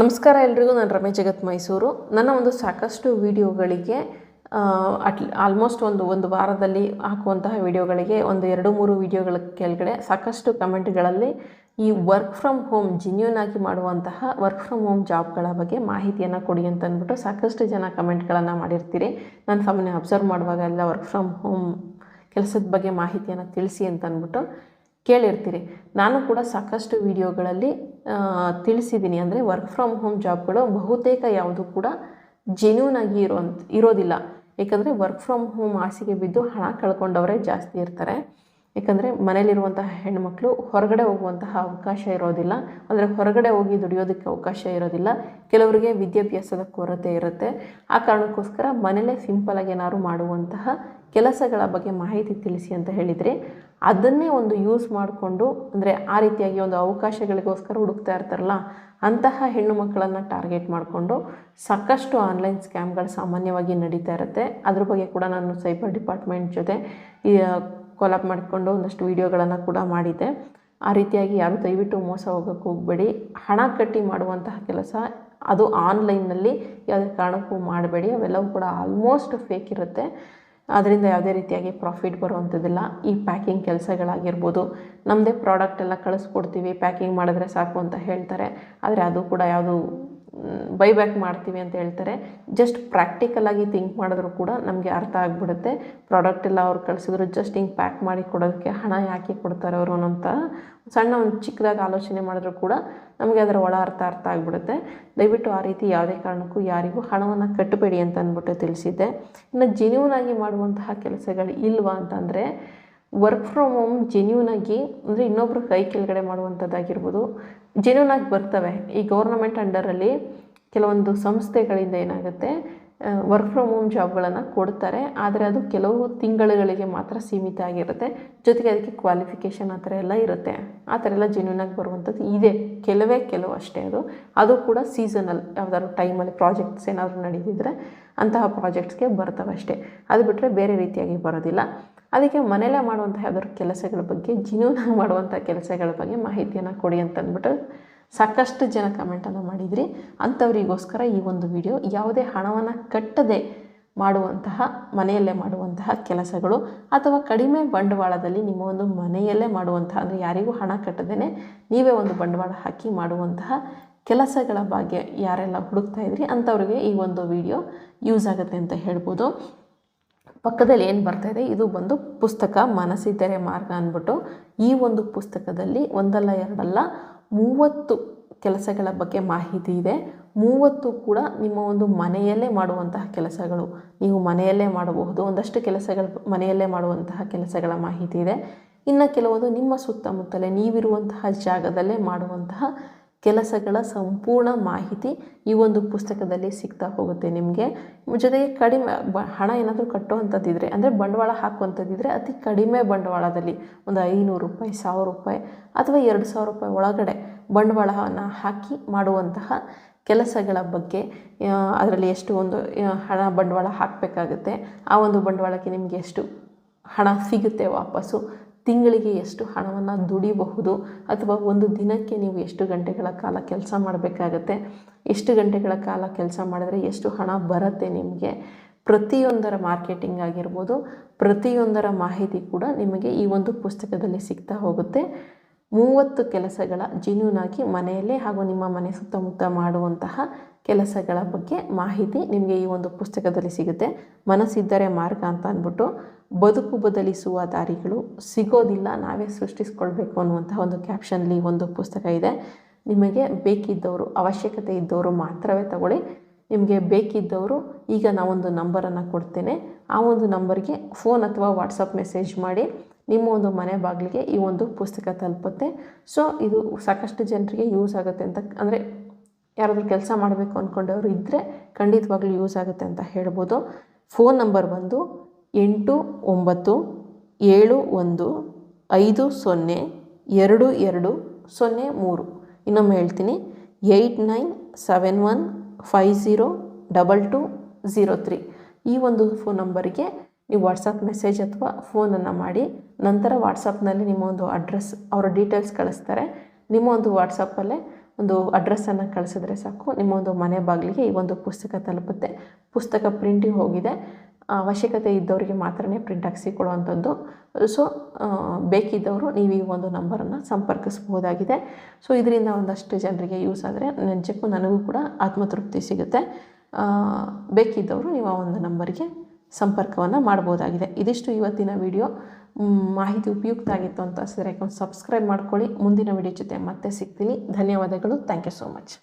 ನಮಸ್ಕಾರ ಎಲ್ರಿಗೂ, ನಾನು ರಮೇಶ್ ಜಗತ್ ಮೈಸೂರು. ನನ್ನ ಒಂದು ಸಾಕಷ್ಟು ವಿಡಿಯೋಗಳಿಗೆ ಅಟ್ ಆಲ್ಮೋಸ್ಟ್ ಒಂದು ಒಂದು ವಾರದಲ್ಲಿ ಹಾಕುವಂತಹ ವಿಡಿಯೋಗಳಿಗೆ, ಒಂದು ಎರಡು, ಮೂರು ವಿಡಿಯೋಗಳ ಕೆಳಗಡೆ ಸಾಕಷ್ಟು ಕಮೆಂಟ್ಗಳಲ್ಲಿ ಈ ವರ್ಕ್ ಫ್ರಮ್ ಹೋಮ್ ಜಿನ್ಯೂನ್ ಆಗಿ ಮಾಡುವಂತಹ ವರ್ಕ್ ಫ್ರಮ್ ಹೋಮ್ ಜಾಬ್ಗಳ ಬಗ್ಗೆ ಮಾಹಿತಿಯನ್ನು ಕೊಡಿ ಅಂತ ಅಂದ್ಬಿಟ್ಟು ಸಾಕಷ್ಟು ಜನ ಕಮೆಂಟ್ಗಳನ್ನು ಮಾಡಿರ್ತೀರಿ. ನಾನು ಸಾಮಾನ್ಯ ಅಬ್ಸರ್ವ್ ಮಾಡುವಾಗ ಎಲ್ಲ ವರ್ಕ್ ಫ್ರಮ್ ಹೋಮ್ ಕೆಲಸದ ಬಗ್ಗೆ ಮಾಹಿತಿಯನ್ನು ತಿಳಿಸಿ ಅಂತ ಅಂದ್ಬಿಟ್ಟು ಕೇಳಿರ್ತೀರಿ. ನಾನು ಕೂಡ ಸಾಕಷ್ಟು ವಿಡಿಯೋಗಳಲ್ಲಿ ತಿಳಿಸಿದ್ದೀನಿ ಅಂದರೆ ವರ್ಕ್ ಫ್ರಮ್ ಹೋಮ್ ಜಾಬ್ಗಳು ಬಹುತೇಕ ಯಾವುದು ಕೂಡ ಜೆನ್ಯೂನ್ ಆಗಿ ಇರೋಂಥ, ಇರೋದಿಲ್ಲ. ಏಕೆಂದರೆ ವರ್ಕ್ ಫ್ರಮ್ ಹೋಮ್ ಆಸೆಗೆ ಬಿದ್ದು ಹಣ ಕಳ್ಕೊಂಡವರೇ ಜಾಸ್ತಿ ಇರ್ತಾರೆ. ಏಕೆಂದರೆ ಮನೇಲಿರುವಂತಹ ಹೆಣ್ಮಕ್ಳು ಹೊರಗಡೆ ಹೋಗುವಂತಹ ಅವಕಾಶ ಇರೋದಿಲ್ಲ. ಅಂದರೆ ಹೊರಗಡೆ ಹೋಗಿ ದುಡಿಯೋದಕ್ಕೆ ಅವಕಾಶ ಇರೋದಿಲ್ಲ. ಕೆಲವರಿಗೆ ವಿದ್ಯಾಭ್ಯಾಸದ ಕೊರತೆ ಇರುತ್ತೆ. ಆ ಕಾರಣಕ್ಕೋಸ್ಕರ ಮನೇಲೇ ಸಿಂಪಲಾಗಿ ಏನಾದ್ರು ಮಾಡುವಂತಹ ಕೆಲಸಗಳ ಬಗ್ಗೆ ಮಾಹಿತಿ ತಿಳಿಸಿ ಅಂತ ಹೇಳಿದರೆ ಅದನ್ನೇ ಒಂದು ಯೂಸ್ ಮಾಡಿಕೊಂಡು ಅಂದರೆ ಆ ರೀತಿಯಾಗಿ ಒಂದು ಅವಕಾಶಗಳಿಗೋಸ್ಕರ ಹುಡುಕ್ತಾ ಇರ್ತಾರಲ್ಲ, ಅಂತಹ ಹೆಣ್ಣು ಮಕ್ಕಳನ್ನು ಟಾರ್ಗೆಟ್ ಮಾಡಿಕೊಂಡು ಸಾಕಷ್ಟು ಆನ್ಲೈನ್ ಸ್ಕ್ಯಾಮ್ಗಳು ಸಾಮಾನ್ಯವಾಗಿ ನಡೀತಾ ಇರುತ್ತೆ. ಅದ್ರ ಬಗ್ಗೆ ಕೂಡ ನಾನು ಸೈಬರ್ ಡಿಪಾರ್ಟ್ಮೆಂಟ್ ಜೊತೆ, ಈ ಕೊಲಾಬ್ ಮಾಡಿಕೊಂಡು ಒಂದಷ್ಟು ವೀಡಿಯೋಗಳನ್ನು ಕೂಡ ಮಾಡಿದ್ದೆ. ಆ ರೀತಿಯಾಗಿ ಯಾರು ದಯವಿಟ್ಟು ಮೋಸ ಹೋಗೋಕ್ಕೆ ಹೋಗಬೇಡಿ. ಹಣ ಕಟ್ಟಿ ಮಾಡುವಂತಹ ಕೆಲಸ ಅದು ಆನ್ಲೈನ್ನಲ್ಲಿ ಯಾವುದೇ ಕಾರಣಕ್ಕೂ ಮಾಡಬೇಡಿ. ಅವೆಲ್ಲವೂ ಕೂಡ ಆಲ್ಮೋಸ್ಟ್ ಫೇಕ್ ಇರುತ್ತೆ. ಅದರಿಂದ ಯಾವುದೇ ರೀತಿಯಾಗಿ ಪ್ರಾಫಿಟ್ ಬರುವಂಥದ್ದಿಲ್ಲ. ಈ ಪ್ಯಾಕಿಂಗ್ ಕೆಲಸಗಳಾಗಿರ್ಬೋದು ನಮ್ಮದೇ ಪ್ರಾಡಕ್ಟ್ ಎಲ್ಲ ಕಳಿಸ್ಕೊಡ್ತೀವಿ ಪ್ಯಾಕಿಂಗ್ ಮಾಡಿದ್ರೆ ಸಾಕು ಅಂತ ಹೇಳ್ತಾರೆ. ಆದರೆ ಅದು ಕೂಡ ಯಾವುದು ಬೈ ಬ್ಯಾಕ್ ಮಾಡ್ತೀವಿ ಅಂತ ಹೇಳ್ತಾರೆ. ಜಸ್ಟ್ ಪ್ರಾಕ್ಟಿಕಲಾಗಿ ಥಿಂಕ್ ಮಾಡಿದ್ರು ಕೂಡ ನಮಗೆ ಅರ್ಥ ಆಗಿಬಿಡುತ್ತೆ. ಪ್ರಾಡಕ್ಟ್ ಎಲ್ಲ ಅವ್ರು ಕಳಿಸಿದ್ರು ಜಸ್ಟ್ ಹಿಂಗೆ ಪ್ಯಾಕ್ ಮಾಡಿ ಕೊಡೋದಕ್ಕೆ ಹಣ ಯಾಕೆ ಕೊಡ್ತಾರೆ ಅವರು ಅಂತ ಸಣ್ಣ ಒಂದು ಚಿಕ್ಕದಾಗಿ ಆಲೋಚನೆ ಮಾಡಿದ್ರು ಕೂಡ ನಮಗೆ ಅದರ ಒಳ ಅರ್ಥ ಅರ್ಥ ಆಗಿಬಿಡುತ್ತೆ. ದಯವಿಟ್ಟು ಆ ರೀತಿ ಯಾವುದೇ ಕಾರಣಕ್ಕೂ ಯಾರಿಗೂ ಹಣವನ್ನು ಕಟ್ಟಬೇಡಿ ಅಂತ ಅಂದ್ಬಿಟ್ಟು ತಿಳಿಸಿದ್ದೆ. ಇನ್ನು ಜೆನ್ಯೂನಾಗಿ ಮಾಡುವಂತಹ ಕೆಲಸಗಳು ಇಲ್ವಾ ಅಂತಂದರೆ ವರ್ಕ್ ಫ್ರಮ್ ಹೋಮ್ ಜೆನ್ಯೂನಾಗಿ ಅಂದರೆ ಇನ್ನೊಬ್ಬರು ಕೈ ಕೆಳಗಡೆ ಮಾಡುವಂಥದ್ದಾಗಿರ್ಬೋದು ಜೆನ್ಯೂನಾಗಿ ಬರ್ತವೆ. ಈ ಗೌರ್ನಮೆಂಟ್ ಅಂಡರಲ್ಲಿ ಕೆಲವೊಂದು ಸಂಸ್ಥೆಗಳಿಂದ ಏನಾಗುತ್ತೆ ವರ್ಕ್ ಫ್ರಮ್ ಹೋಮ್ ಜಾಬ್ಗಳನ್ನು ಕೊಡ್ತಾರೆ. ಆದರೆ ಅದು ಕೆಲವು ತಿಂಗಳುಗಳಿಗೆ ಮಾತ್ರ ಸೀಮಿತ ಆಗಿರುತ್ತೆ. ಜೊತೆಗೆ ಅದಕ್ಕೆ ಕ್ವಾಲಿಫಿಕೇಷನ್ ಆ ಥರ ಎಲ್ಲ ಇರುತ್ತೆ. ಆ ಥರ ಎಲ್ಲ ಜೆನ್ಯೂನಾಗಿ ಬರುವಂಥದ್ದು ಇದೆ. ಕೆಲವೇ ಕೆಲವು ಅಷ್ಟೇ ಅದು. ಅದು ಕೂಡ ಸೀಸನಲ್ ಯಾವ್ದಾದ್ರು ಟೈಮಲ್ಲಿ ಪ್ರಾಜೆಕ್ಟ್ಸ್ ಏನಾದರೂ ನಡೀತಿದ್ರೆ ಅಂತಹ ಪ್ರಾಜೆಕ್ಟ್ಸ್ಗೆ ಬರ್ತವೆ ಅಷ್ಟೇ. ಅದು ಬಿಟ್ಟರೆ ಬೇರೆ ರೀತಿಯಾಗಿ ಬರೋದಿಲ್ಲ. ಅದಕ್ಕೆ ಮನೆಯಲ್ಲೇ ಮಾಡುವಂಥ ಯಾವ್ದಾದ್ರು ಕೆಲಸಗಳ ಬಗ್ಗೆ ಜಿನೂನಾಗಿ ಮಾಡುವಂಥ ಕೆಲಸಗಳ ಬಗ್ಗೆ ಮಾಹಿತಿಯನ್ನು ಕೊಡಿ ಅಂತ ಅಂದ್ಬಿಟ್ಟು ಸಾಕಷ್ಟು ಜನ ಕಮೆಂಟನ್ನು ಮಾಡಿದ್ರಿ. ಅಂಥವರಿಗೋಸ್ಕರ ಈ ಒಂದು ವಿಡಿಯೋ ಯಾವುದೇ ಹಣವನ್ನು ಕಟ್ಟದೆ ಮಾಡುವಂತಹ ಮನೆಯಲ್ಲೇ ಮಾಡುವಂತಹ ಕೆಲಸಗಳು ಅಥವಾ ಕಡಿಮೆ ಬಂಡವಾಳದಲ್ಲಿ ನಿಮ್ಮ ಒಂದು ಮನೆಯಲ್ಲೇ ಮಾಡುವಂತಹ ಅಂದರೆ ಯಾರಿಗೂ ಹಣ ಕಟ್ಟದೇ ನೀವೇ ಒಂದು ಬಂಡವಾಳ ಹಾಕಿ ಮಾಡುವಂತಹ ಕೆಲಸಗಳ ಬಗ್ಗೆ ಯಾರೆಲ್ಲ ಹುಡುಕ್ತಾ ಇದ್ರಿ ಅಂಥವ್ರಿಗೆ ಈ ಒಂದು ವಿಡಿಯೋ ಯೂಸ್ ಆಗುತ್ತೆ ಅಂತ ಹೇಳ್ಬೋದು. ಪಕ್ಕದಲ್ಲಿ ಏನು ಬರ್ತಾ ಇದೆ? ಇದು ಬಂದು ಪುಸ್ತಕ ಮನಸ್ಸಿದ್ದರೆ ಮಾರ್ಗ ಅಂದ್ಬಿಟ್ಟು ಈ ಒಂದು ಪುಸ್ತಕದಲ್ಲಿ ಒಂದಲ್ಲ ಎರಡಲ್ಲ ಮೂವತ್ತು ಕೆಲಸಗಳ ಬಗ್ಗೆ ಮಾಹಿತಿ ಇದೆ. ಮೂವತ್ತು ಕೂಡ ನಿಮ್ಮ ಒಂದು ಮನೆಯಲ್ಲೇ ಮಾಡುವಂತಹ ಕೆಲಸಗಳು. ನೀವು ಮನೆಯಲ್ಲೇ ಮಾಡಬಹುದು. ಒಂದಷ್ಟು ಕೆಲಸಗಳು ಮನೆಯಲ್ಲೇ ಮಾಡುವಂತಹ ಕೆಲಸಗಳ ಮಾಹಿತಿ ಇದೆ. ಇನ್ನು ಕೆಲವೊಂದು ನಿಮ್ಮ ಸುತ್ತಮುತ್ತಲೇ ನೀವಿರುವಂತಹ ಜಾಗದಲ್ಲೇ ಮಾಡುವಂತಹ ಕೆಲಸಗಳ ಸಂಪೂರ್ಣ ಮಾಹಿತಿ ಈ ಒಂದು ಪುಸ್ತಕದಲ್ಲಿ ಸಿಗ್ತಾ ಹೋಗುತ್ತೆ ನಿಮಗೆ. ಜೊತೆಗೆ ಕಡಿಮೆ ಹಣ ಏನಾದರೂ ಕಟ್ಟುವಂಥದ್ದಿದ್ರೆ ಅಂದರೆ ಬಂಡವಾಳ ಹಾಕುವಂಥದ್ದಿದ್ರೆ ಅತಿ ಕಡಿಮೆ ಬಂಡವಾಳದಲ್ಲಿ ಒಂದು ಐನೂರು ರೂಪಾಯಿ, ಸಾವಿರ ರೂಪಾಯಿ ಅಥವಾ ಎರಡು ಸಾವಿರ ರೂಪಾಯಿ ಒಳಗಡೆ ಬಂಡವಾಳವನ್ನು ಹಾಕಿ ಮಾಡುವಂತಹ ಕೆಲಸಗಳ ಬಗ್ಗೆ ಅದರಲ್ಲಿ ಎಷ್ಟು ಒಂದು ಹಣ ಬಂಡವಾಳ ಹಾಕಬೇಕಾಗುತ್ತೆ, ಆ ಒಂದು ಬಂಡವಾಳಕ್ಕೆ ನಿಮಗೆ ಎಷ್ಟು ಹಣ ಸಿಗುತ್ತೆ ವಾಪಸ್ಸು ತಿಂಗಳಿಗೆ ಎಷ್ಟು ಹಣವನ್ನು ದುಡಿಬಹುದು ಅಥವಾ ಒಂದು ದಿನಕ್ಕೆ ನೀವು ಎಷ್ಟು ಗಂಟೆಗಳ ಕಾಲ ಕೆಲಸ ಮಾಡಬೇಕಾಗತ್ತೆ, ಎಷ್ಟು ಗಂಟೆಗಳ ಕಾಲ ಕೆಲಸ ಮಾಡಿದ್ರೆ ಎಷ್ಟು ಹಣ ಬರುತ್ತೆ ನಿಮಗೆ, ಪ್ರತಿಯೊಂದರ ಮಾರ್ಕೆಟಿಂಗ್ ಆಗಿರ್ಬೋದು, ಪ್ರತಿಯೊಂದರ ಮಾಹಿತಿ ಕೂಡ ನಿಮಗೆ ಈ ಒಂದು ಪುಸ್ತಕದಲ್ಲಿ ಸಿಗ್ತಾ ಹೋಗುತ್ತೆ. ಮೂವತ್ತು ಕೆಲಸಗಳ ಜೆನ್ಯೂನಾಗಿ ಮನೆಯಲ್ಲೇ ಹಾಗೂ ನಿಮ್ಮ ಮನೆ ಸುತ್ತಮುತ್ತ ಮಾಡುವಂತಹ ಕೆಲಸಗಳ ಬಗ್ಗೆ ಮಾಹಿತಿ ನಿಮಗೆ ಈ ಒಂದು ಪುಸ್ತಕದಲ್ಲಿ ಸಿಗುತ್ತೆ. ಮನಸ್ಸಿದ್ದರೆ ಮಾರ್ಗ ಅಂತ ಅಂದ್ಬಿಟ್ಟು ಬದುಕು ಬದಲಿಸುವ ದಾರಿಗಳು ಸಿಗೋದಿಲ್ಲ, ನಾವೇ ಸೃಷ್ಟಿಸ್ಕೊಳ್ಬೇಕು ಅನ್ನುವಂಥ ಒಂದು ಕ್ಯಾಪ್ಷನ್ಲಿ ಒಂದು ಪುಸ್ತಕ ಇದೆ. ನಿಮಗೆ ಬೇಕಿದ್ದವರು, ಅವಶ್ಯಕತೆ ಇದ್ದವರು ಮಾತ್ರವೇ ತಗೊಳ್ಳಿ. ನಿಮಗೆ ಬೇಕಿದ್ದವರು, ಈಗ ನಾವೊಂದು ನಂಬರನ್ನು ಕೊಡ್ತೇನೆ. ಆ ಒಂದು ನಂಬರ್ಗೆ ಫೋನ್ ಅಥವಾ ವಾಟ್ಸಪ್ ಮೆಸೇಜ್ ಮಾಡಿ, ನಿಮ್ಮ ಒಂದು ಮನೆ ಬಾಗಿಲಿಗೆ ಈ ಒಂದು ಪುಸ್ತಕ ತಲುಪುತ್ತೆ. ಸೊ ಇದು ಸಾಕಷ್ಟು ಜನರಿಗೆ ಯೂಸ್ ಆಗುತ್ತೆ ಅಂತ, ಅಂದರೆ ಯಾರಾದರೂ ಕೆಲಸ ಮಾಡಬೇಕು ಅಂದ್ಕೊಂಡವರು ಇದ್ದರೆ ಖಂಡಿತವಾಗ್ಲೂ ಯೂಸ್ ಆಗುತ್ತೆ ಅಂತ ಹೇಳ್ಬೋದು. ಫೋನ್ ನಂಬರ್ ಬಂದು ಎಂಟು ಒಂಬತ್ತು ಏಳು ಒಂದು ಐದು ಸೊನ್ನೆ ಎರಡು ಎರಡು ಸೊನ್ನೆ ಮೂರು. ಇನ್ನೊಮ್ಮೆ ಹೇಳ್ತೀನಿ. Eight nine seven one five zero double two zero three. ಈ ಒಂದು ಫೋನ್ ನಂಬರಿಗೆ ನೀವು ವಾಟ್ಸಪ್ ಮೆಸೇಜ್ ಅಥವಾ ಫೋನನ್ನು ಮಾಡಿ, ನಂತರ ವಾಟ್ಸಪ್ನಲ್ಲಿ ನಿಮ್ಮ ಒಂದು ಅಡ್ರೆಸ್ ಅವರ ಡೀಟೇಲ್ಸ್ ಕಳಿಸ್ತಾರೆ. ನಿಮ್ಮ ಒಂದು ವಾಟ್ಸಪ್ಪಲ್ಲೇ ಒಂದು ಅಡ್ರೆಸ್ಸನ್ನು ಕಳಿಸಿದ್ರೆ ಸಾಕು. ನಿಮ್ಮ ಒಂದು ಮನೆ ಬಾಗಿಲಿಗೆ ಈ ಒಂದು ಪುಸ್ತಕ ತಲುಪುತ್ತೆ. ಪುಸ್ತಕ ಪ್ರಿಂಟಿಗೆ ಹೋಗಿದೆ. ಅವಶ್ಯಕತೆ ಇದ್ದವರಿಗೆ ಮಾತ್ರನೇ ಪ್ರಿಂಟ್ ಕೊಡುವಂಥದ್ದು ಸೊ ಬೇಕಿದ್ದವರು ನೀವು ಈ ಒಂದು ನಂಬರನ್ನು ಸಂಪರ್ಕಿಸ್ಬೋದಾಗಿದೆ ಸೊ ಇದರಿಂದ ಒಂದಷ್ಟು ಜನರಿಗೆ ಯೂಸ್ ಆದರೆ ನಿಜಕ್ಕೂ ನನಗೂ ಕೂಡ ಆತ್ಮತೃಪ್ತಿ ಸಿಗುತ್ತೆ. ಬೇಕಿದ್ದವರು ನೀವು ಆ ಒಂದು ನಂಬರಿಗೆ ಸಂಪರ್ಕವನ್ನು ಮಾಡ್ಬೋದಾಗಿದೆ ಇದಿಷ್ಟು ಇವತ್ತಿನ ವಿಡಿಯೋ ಮಾಹಿತಿ ಉಪಯುಕ್ತ ಆಗಿತ್ತು ಅಂತ ಸರಿ ಸಬ್ಸ್ಕ್ರೈಬ್ ಮಾಡ್ಕೊಳ್ಳಿ. ಮುಂದಿನ ವಿಡಿಯೋ ಜೊತೆ ಮತ್ತೆ ಸಿಗ್ತೀನಿ. ಧನ್ಯವಾದಗಳು. Thank you so much